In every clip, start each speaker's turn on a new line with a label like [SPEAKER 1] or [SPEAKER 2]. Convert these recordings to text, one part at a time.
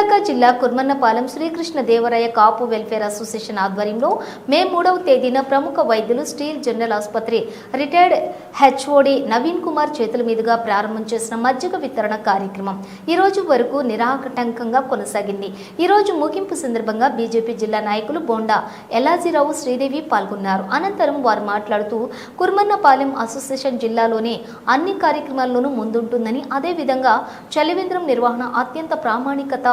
[SPEAKER 1] విశాఖ జిల్లా Kurmannapalem Srikrishna Devaraya Kapu welfare association ఆధ్వర్యంలో May మూడవ తేదీన ప్రముఖ వైద్యులు స్టీల్ జనరల్ ఆసుపత్రి రిటైర్డ్ హెచ్ఓడి నవీన్ కుమార్ చేతుల మీదుగా ప్రారంభం చేసిన మజ్జిగ వితరణ కార్యక్రమం ఈ రోజు వరకు నిరాకటంకంగా కొనసాగింది. ఈ రోజు ముగింపు సందర్భంగా బీజేపీ జిల్లా నాయకులు బోండా ఎల్లాజీరావు శ్రీదేవి పాల్గొన్నారు. అనంతరం వారు మాట్లాడుతూ కుర్మన్నపాలెం అసోసియేషన్ జిల్లాలోనే అన్ని కార్యక్రమాల్లోనూ ముందుంటుందని అదేవిధంగా చలివేంద్రం నిర్వహణ అత్యంత ప్రామాణికత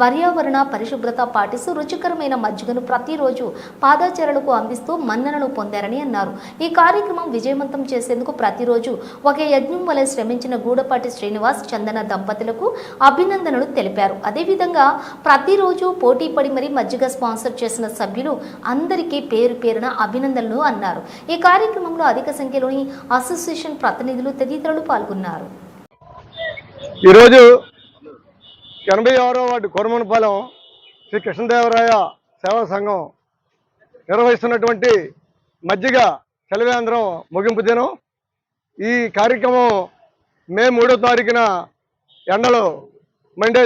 [SPEAKER 1] పర్యావరణ పరిశుభ్రత పాటిస్తూ రుచికరమైన మజ్జిగను ప్రతిరోజు పాదాచారులకు అందిస్తూ మన్ననలు పొందారని అన్నారు. ఈ కార్యక్రమం విజయవంతం చేసేందుకు ప్రతిరోజు ఒక యజ్ఞం వలె శ్రమించిన గూడపాటి శ్రీనివాస్ చందన దంపతులకు అభినందనలు తెలిపారు. అదేవిధంగా ప్రతిరోజు పోటీ పడి మరీ మజ్జిగ స్పాన్సర్ చేసిన సభ్యులు అందరికీ పేరు పేరున అభినందనలు అన్నారు. ఈ కార్యక్రమంలో అధిక సంఖ్యలోని అసోసియేషన్ ప్రతినిధులు తదితరులు పాల్గొన్నారు.
[SPEAKER 2] ఈరోజు ఎనభై ఆరో వార్డు కొరమనపాలెం శ్రీ కృష్ణదేవరాయ సేవా సంఘం నిర్వహిస్తున్నటువంటి మజ్జిగ సెలవేంద్రం ముగింపు దినం. ఈ కార్యక్రమం మే మూడో తారీఖున ఎండలో మండే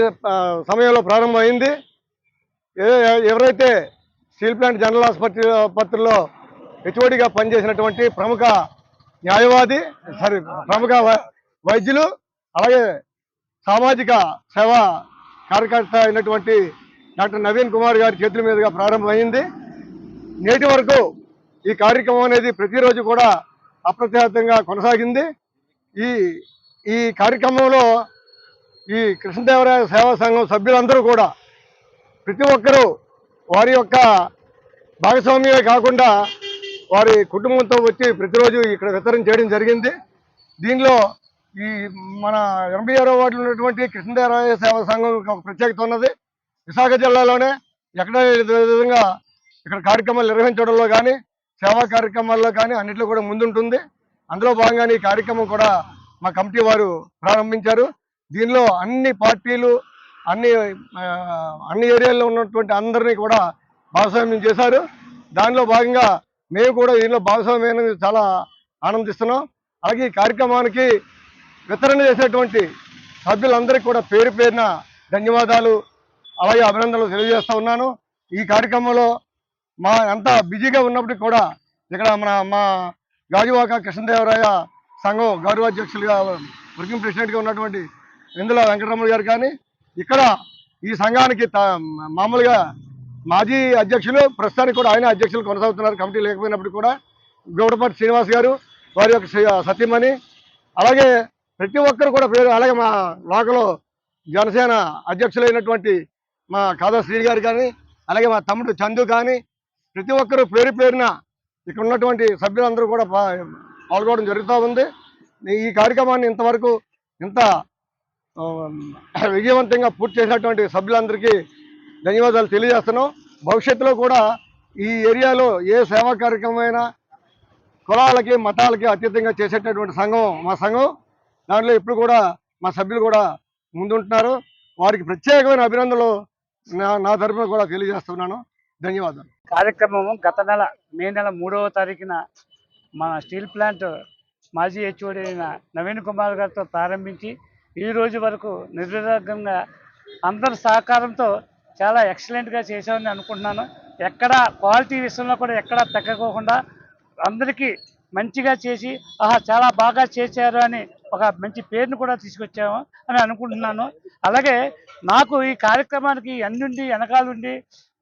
[SPEAKER 2] సమయంలో ప్రారంభమైంది. ఎవరైతే స్టీల్ ప్లాంట్ జనరల్ ఆసుపత్రి ఆసుపత్రిలో హెచ్ఓడిగా పనిచేసినటువంటి ప్రముఖ న్యాయవాది సారీ ప్రముఖ వై- వైద్యులు అలాగే సామాజిక సేవా కార్యకర్త అయినటువంటి డాక్టర్ నవీన్ కుమార్ గారి చేతుల మీదుగా ప్రారంభమైంది. నేటి వరకు ఈ కార్యక్రమం అనేది ప్రతిరోజు కూడా అప్రతిహతంగా కొనసాగింది. ఈ ఈ కార్యక్రమంలో ఈ కృష్ణదేవరాయ సేవా సంఘం సభ్యులందరూ కూడా ప్రతి ఒక్కరూ వారి యొక్క భాగస్వామ్యమే కాకుండా వారి కుటుంబంతో వచ్చి ప్రతిరోజు ఇక్కడ వితరణ చేయడం జరిగింది. దీనిలో ఈ మన ఎనభై ఆరో వార్డులో ఉన్నటువంటి కృష్ణదేవరాయ సేవా సంఘం ఒక ప్రత్యేకత ఉన్నది. విశాఖ జిల్లాలోనే ఎక్కడ విధంగా ఇక్కడ కార్యక్రమాలు నిర్వహించడంలో కానీ సేవా కార్యక్రమాల్లో కానీ అన్నింటిలో కూడా ముందుంటుంది. అందులో భాగంగానే ఈ కార్యక్రమం కూడా మా కమిటీ వారు ప్రారంభించారు. దీనిలో అన్ని పార్టీలు అన్ని అన్ని ఏరియాల్లో ఉన్నటువంటి అందరినీ కూడా భాగస్వామ్యం చేశారు. దానిలో భాగంగా మేము కూడా దీనిలో భాగస్వామ్యం చాలా ఆనందిస్తున్నాం. అలాగే ఈ కార్యక్రమానికి వితరణ చేసేటువంటి సభ్యులందరికీ కూడా పేరు పేరున ధన్యవాదాలు అలాగే అభినందనలు తెలియజేస్తూ ఉన్నాను. ఈ కార్యక్రమంలో మా అంత బిజీగా ఉన్నప్పటికీ కూడా ఇక్కడ మన మా గాజువాక కృష్ణదేవరాయ సంఘం గౌరవాధ్యక్షులుగా వర్కింగ్ ప్రెసిడెంట్గా ఉన్నటువంటి ఇందులో వెంకటరమణ గారు కానీ ఇక్కడ ఈ సంఘానికి త- మామూలుగా మాజీ అధ్యక్షులు ప్రస్తుతానికి కూడా ఆయన అధ్యక్షులు కొనసాగుతున్నారు. కమిటీ లేకపోయినప్పుడు కూడా గౌడపాటి శ్రీనివాస్ గారు వారి యొక్క సతీమణి అలాగే ప్రతి ఒక్కరు కూడా పేరు అలాగే మా లోకల్ జనసేన అధ్యక్షులైనటువంటి మా కాదా శ్రీ గారు కానీ అలాగే మా తమ్ముడు చందు కానీ ప్రతి ఒక్కరు పేరు పేరున ఇక్కడ ఉన్నటువంటి సభ్యులందరూ కూడా పాల్గొనడం జరుగుతూ ఉంది. ఈ కార్యక్రమాన్ని ఇంతవరకు ఇంత విజయవంతంగా పూర్తి చేసినటువంటి సభ్యులందరికీ ధన్యవాదాలు తెలియజేస్తున్నాం. భవిష్యత్తులో కూడా ఈ ఏరియాలో ఏ సేవా కార్యక్రమమైనా కులాలకి మతాలకి అతీతంగా చేసేటటువంటి సంఘం మా సంఘం. దాంట్లో ఇప్పుడు కూడా మా సభ్యులు కూడా ముందుంటున్నారు. వారికి ప్రత్యేకమైన అభినందనలు నా నా తరఫున కూడా తెలియజేస్తున్నాను. ధన్యవాదాలు.
[SPEAKER 3] కార్యక్రమం గత నెల మే నెల మూడవ తారీఖున మన స్టీల్ ప్లాంట్ మాజీ హెచ్ఓడి అయిన నవీన్ కుమార్ గారితో ప్రారంభించి ఈ రోజు వరకు నిర్విరాగంగా అందరి సహకారంతో చాలా ఎక్సలెంట్గా చేశామని అనుకుంటున్నాను. ఎక్కడ క్వాలిటీ విషయంలో కూడా ఎక్కడ తగ్గకోకుండా అందరికీ మంచిగా చేసి ఆహా చాలా బాగా చేశారు అని ఒక మంచి పేరును కూడా తీసుకొచ్చాము అని అనుకుంటున్నాను. అలాగే నాకు ఈ కార్యక్రమానికి అన్నిండి వెనకాలండి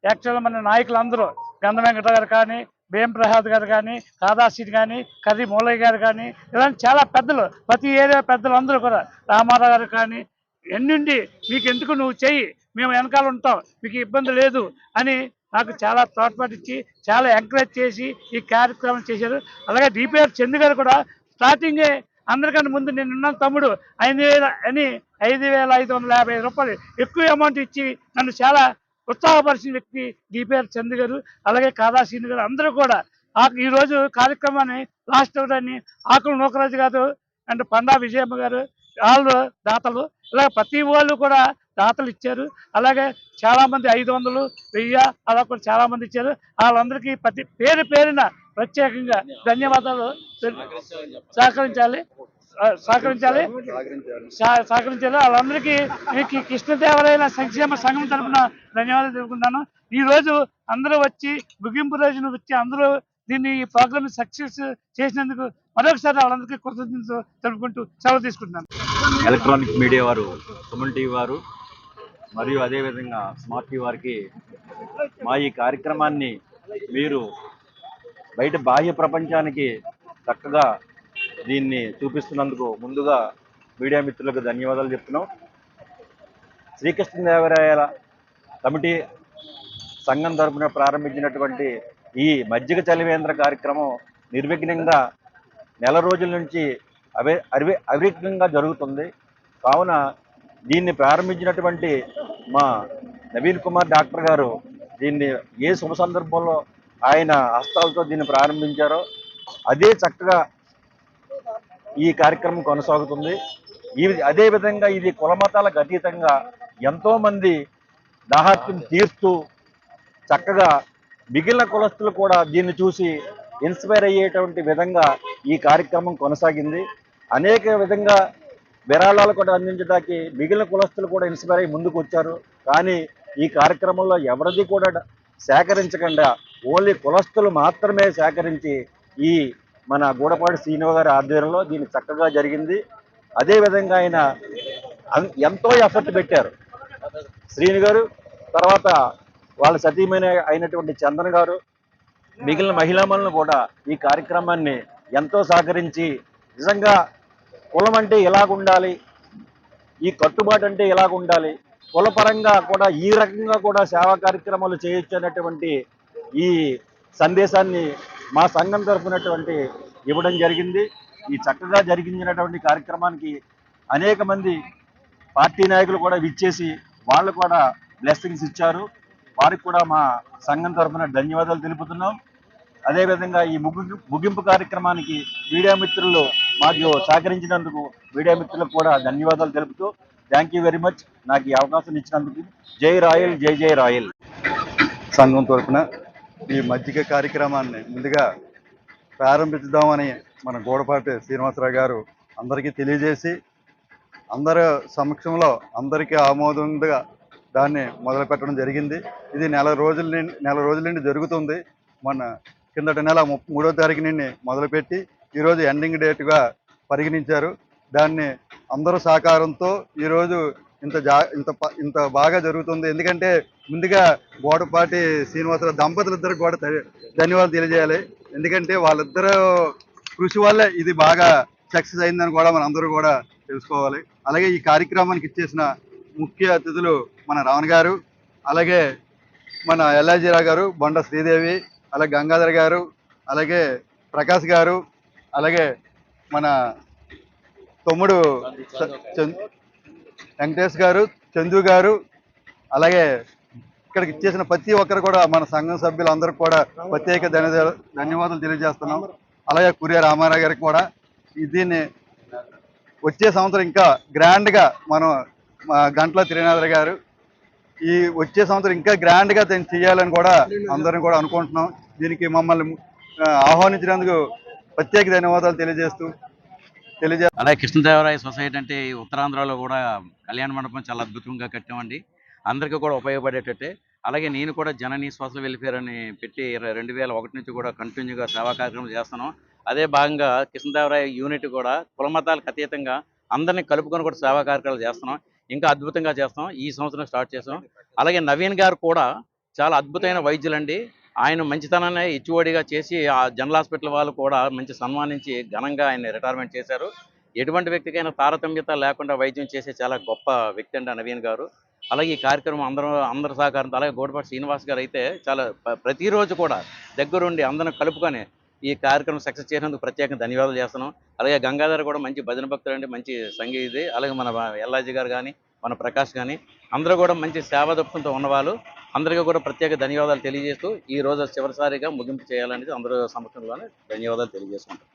[SPEAKER 3] యాక్చువల్గా మన నాయకులందరూ గంధ వెంకట గారు కానీ భీం ప్రసాద్ గారు కానీ కాదాశిని కానీ కర్రీ మూలయ్య గారు కానీ ఇలాంటి చాలా పెద్దలు ప్రతి ఏరియా పెద్దలు అందరూ కూడా రామారావు గారు కానీ ఎన్నుండి మీకు ఎందుకు నువ్వు చెయ్యి మేము వెనకాల ఉంటాం మీకు ఇబ్బంది లేదు అని నాకు చాలా తోడ్పాటిచ్చి చాలా ఎంకరేజ్ చేసి ఈ కార్యక్రమం చేశారు. అలాగే డిపిఆర్ చంద్ గారు కూడా స్టార్టింగే అందరికన్నా ముందు నేను తమ్ముడు ఐదు వేల అని ఐదు వేల ఐదు వందల యాభై రూపాయలు ఎక్కువ అమౌంట్ ఇచ్చి నన్ను చాలా ఉత్సాహపరిచిన వ్యక్తి డిపిఆర్ చంద్ గారు అలాగే కాదాసీని గారు అందరూ కూడా. ఈరోజు ఈ రోజు కార్యక్రమాన్ని లాస్ట్ అని ఆకుల నూకరాజు గారు అండ్ పండా విజయమ్మ గారు వాళ్ళు దాతలు ఇలా ప్రతి వాళ్ళు కూడా దాతలు ఇచ్చారు. అలాగే చాలామంది ఐదు వందలు వెయ్యి అలా కూడా చాలామంది ఇచ్చారు. వాళ్ళందరికీ ప్రతి పేరు పేరున ప్రత్యేకంగా ధన్యవాదాలు సహకరించాలి. సహకరించాలి. సహకరించాలి. వాళ్ళందరికీ మీ కి- కృష్ణదేవరాయల సంక్షేమ సంఘం తరపున ధన్యవాదాలు తెలుపుకుంటాను ఈ రోజు అందరూ వచ్చి ముగింపు రోజున వచ్చి అందరూ దీన్ని ఈ ప్రోగ్రామ్ సక్సెస్ చేసినందుకు మరొకసారి వాళ్ళందరికీ కృతజ్ఞతలు తెలుపుకుంటూ సెలవు తీసుకుంటున్నాను.
[SPEAKER 4] ఎలక్ట్రానిక్ మీడియా వారు సుమన్ టీవీ వారు మరియు అదేవిధంగా స్మార్ట్ టీవీ వారికి మా ఈ కార్యక్రమాన్ని మీరు బయట బాహ్య ప్రపంచానికి చక్కగా దీన్ని చూపిస్తున్నందుకు ముందుగా మీడియా మిత్రులకు ధన్యవాదాలు చెప్తున్నాం. శ్రీకృష్ణదేవరాయల కమిటీ సంఘం తరఫున ప్రారంభించినటువంటి ఈ మజ్జిగ చలివేంద్ర కార్యక్రమం నిర్విఘ్నంగా నెల రోజుల నుంచి అవే అవి అవిఘ్నంగా జరుగుతుంది. కావున దీన్ని ప్రారంభించినటువంటి మా నవీన్ కుమార్ డాక్టర్ గారు దీన్ని ఏ శుభ సందర్భంలో ఆయన హస్తాలతో దీన్ని ప్రారంభించారో అదే చక్కగా ఈ కార్యక్రమం కొనసాగుతుంది. ఈ అదే విధంగా ఇది కులమతాలకు అతీతంగా ఎంతో మంది దాహార్తిని తీరుస్తూ చక్కగా మిగిలిన కులస్తులు కూడా దీన్ని చూసి ఇన్స్పైర్ అయ్యేటువంటి విధంగా ఈ కార్యక్రమం కొనసాగింది. అనేక విధంగా విరాళాలు కూడా అందించడానికి మిగిలిన కులస్తులు కూడా ఇన్స్పైర్ అయ్యి ముందుకు వచ్చారు కానీ ఈ కార్యక్రమంలో ఎవరిది కూడా సేకరించకుండా ఓన్లీ కులస్తులు మాత్రమే సేకరించి ఈ మన గూడపాటి శ్రీనివ గారి ఆధ్వర్యంలో దీన్ని చక్కగా జరిగింది. అదేవిధంగా ఆయన అన్- ఎంతో ఎఫర్ట్ పెట్టారు. శ్రీని గారు తర్వాత వాళ్ళ సతీమైన అయినటువంటి చందన్ గారు మిగిలిన మహిళామణులు కూడా ఈ కార్యక్రమాన్ని ఎంతో సహకరించి నిజంగా కులం అంటే ఎలాగుండాలి ఈ కట్టుబాటు అంటే ఎలాగుండాలి కులపరంగా కూడా ఈ రకంగా కూడా సేవా కార్యక్రమాలు చేయొచ్చు అనేటువంటి ఈ సందేశాన్ని మా సంఘం తరఫునటువంటి ఇవ్వడం జరిగింది. ఈ చక్కగా జరిగించినటువంటి కార్యక్రమానికి అనేక మంది పార్టీ నాయకులు కూడా విచ్చేసి వాళ్ళు కూడా బ్లెస్సింగ్స్ ఇచ్చారు. వారికి కూడా మా సంఘం తరఫున ధన్యవాదాలు తెలుపుతున్నాం. అదేవిధంగా ఈ ముగింపు ముగింపు కార్యక్రమానికి మీడియా మిత్రులు మాకు సహకరించినందుకు మీడియా మిత్రులకు కూడా ధన్యవాదాలు తెలుపుతూ థ్యాంక్ యూ వెరీ మచ్ నాకు ఈ అవకాశం ఇచ్చినందుకు జై రాయల్ జై జై రాయల్.
[SPEAKER 5] సంఘం తరఫున ఈ మజ్జిగ కార్యక్రమాన్ని ముందుగా ప్రారంభిద్దామని మన గోడపాటి శ్రీనివాసరావు గారు అందరికీ తెలియజేసి అందరి సమక్షంలో అందరికీ ఆమోదంగా దాన్ని మొదలుపెట్టడం జరిగింది. ఇది నెల రోజుల నుండి నెల రోజుల నుండి జరుగుతుంది. మన కిందటి నెల ముప్- మూడో తారీఖు నుండి మొదలుపెట్టి ఈరోజు ఎండింగ్ డేట్గా పరిగణించారు. దాన్ని అందరూ సహకారంతో ఈరోజు ఇంత జా ఇంత ఇంత బాగా జరుగుతుంది. ఎందుకంటే ముందుగా గోడపాటి శ్రీనివాసరావు దంపతులిద్దరు కూడా ధన్యవాదాలు తెలియజేయాలి. ఎందుకంటే వాళ్ళిద్దరూ కృషి వల్లే ఇది బాగా సక్సెస్ అయిందని కూడా మన అందరూ కూడా తెలుసుకోవాలి. అలాగే ఈ కార్యక్రమానికి ఇచ్చేసిన ముఖ్య అతిథులు మన రావణ్ గారు అలాగే మన ఎల్లాజీరావు గారు బొండ శ్రీదేవి అలాగే గంగాధర్ గారు అలాగే ప్రకాష్ గారు అలాగే మన తమ్ముడు చ- వెంకటేష్ గారు చందు గారు అలాగే ఇక్కడికి ఇచ్చేసిన ప్రతి ఒక్కరు కూడా మన సంఘం సభ్యులందరూ కూడా ప్రత్యేక ధన్యవాదాలు తెలియజేస్తున్నాం. అలాగే కురియా రామారావు గారికి కూడా. దీన్ని వచ్చే సంవత్సరం ఇంకా గ్రాండ్గా మనం గంటల త్రినాథర్ గారు ఈ వచ్చే సంవత్సరం ఇంకా గ్రాండ్గా దీన్ని చేయాలని కూడా అందరం కూడా అనుకుంటున్నాం. దీనికి మమ్మల్ని ఆహ్వానించినందుకు ప్రత్యేక ధన్యవాదాలు తెలియజేస్తూ తెలియజే
[SPEAKER 6] అలాగే కృష్ణదేవరాయ సొసైటీ అంటే ఉత్తరాంధ్రలో కూడా కళ్యాణ మండపం చాలా అద్భుతంగా కట్టామండి. అందరికీ కూడా ఉపయోగపడేటట్టే. అలాగే నేను కూడా జననీ శ్వాస వెల్ఫేర్ అని పెట్టి రెండు వేల ఒకటి నుంచి కూడా కంటిన్యూగా సేవా కార్యక్రమం చేస్తున్నాం. అదే భాగంగా కృష్ణదేవరాయ యూనిట్ కూడా కులమతాలకు అతీతంగా అందరినీ కలుపుకొని కూడా సేవా కార్యక్రమాలు చేస్తున్నాం. ఇంకా అద్భుతంగా చేస్తాం ఈ సంవత్సరం స్టార్ట్ చేస్తాం అలాగే నవీన్ గారు కూడా చాలా అద్భుతమైన వైద్యులండి. ఆయన మంచితనాన్ని ఇచ్చివడిగా చేసి ఆ జనరల్ హాస్పిటల్ వాళ్ళు కూడా మంచి సన్మానించి ఘనంగా ఆయన రిటైర్మెంట్ చేశారు. ఎటువంటి వ్యక్తికైనా తారతమ్యత లేకుండా వైద్యం చేసే చాలా గొప్ప వ్యక్తి అండి నవీన్ గారు. అలాగే ఈ కార్యక్రమం అందరూ అందరి సహకారంతో అలాగే గోడపాటి శ్రీనివాస్ గారు అయితే చాలా ప్రతిరోజు కూడా దగ్గరుండి అందరం కలుపుకొని ఈ కార్యక్రమం సక్సెస్ చేసినందుకు ప్రత్యేకంగా ధన్యవాదాలు చేస్తున్నాం. అలాగే గంగాధర్ కూడా మంచి భజన భక్తులు అండి మంచి సంగీతి అలాగే మన ఎల్లాజీ గారు కానీ మన ప్రకాష్ కానీ అందరూ కూడా మంచి సేవా దృక్పథంతో ఉన్నవాళ్ళు. అందరికీ కూడా ప్రత్యేక ధన్యవాదాలు తెలియజేస్తూ ఈ రోజు చివరిసారిగా ముగింపు చేయాలనేది అందరూ సమక్షంలోనే ధన్యవాదాలు తెలియజేసుకుంటాం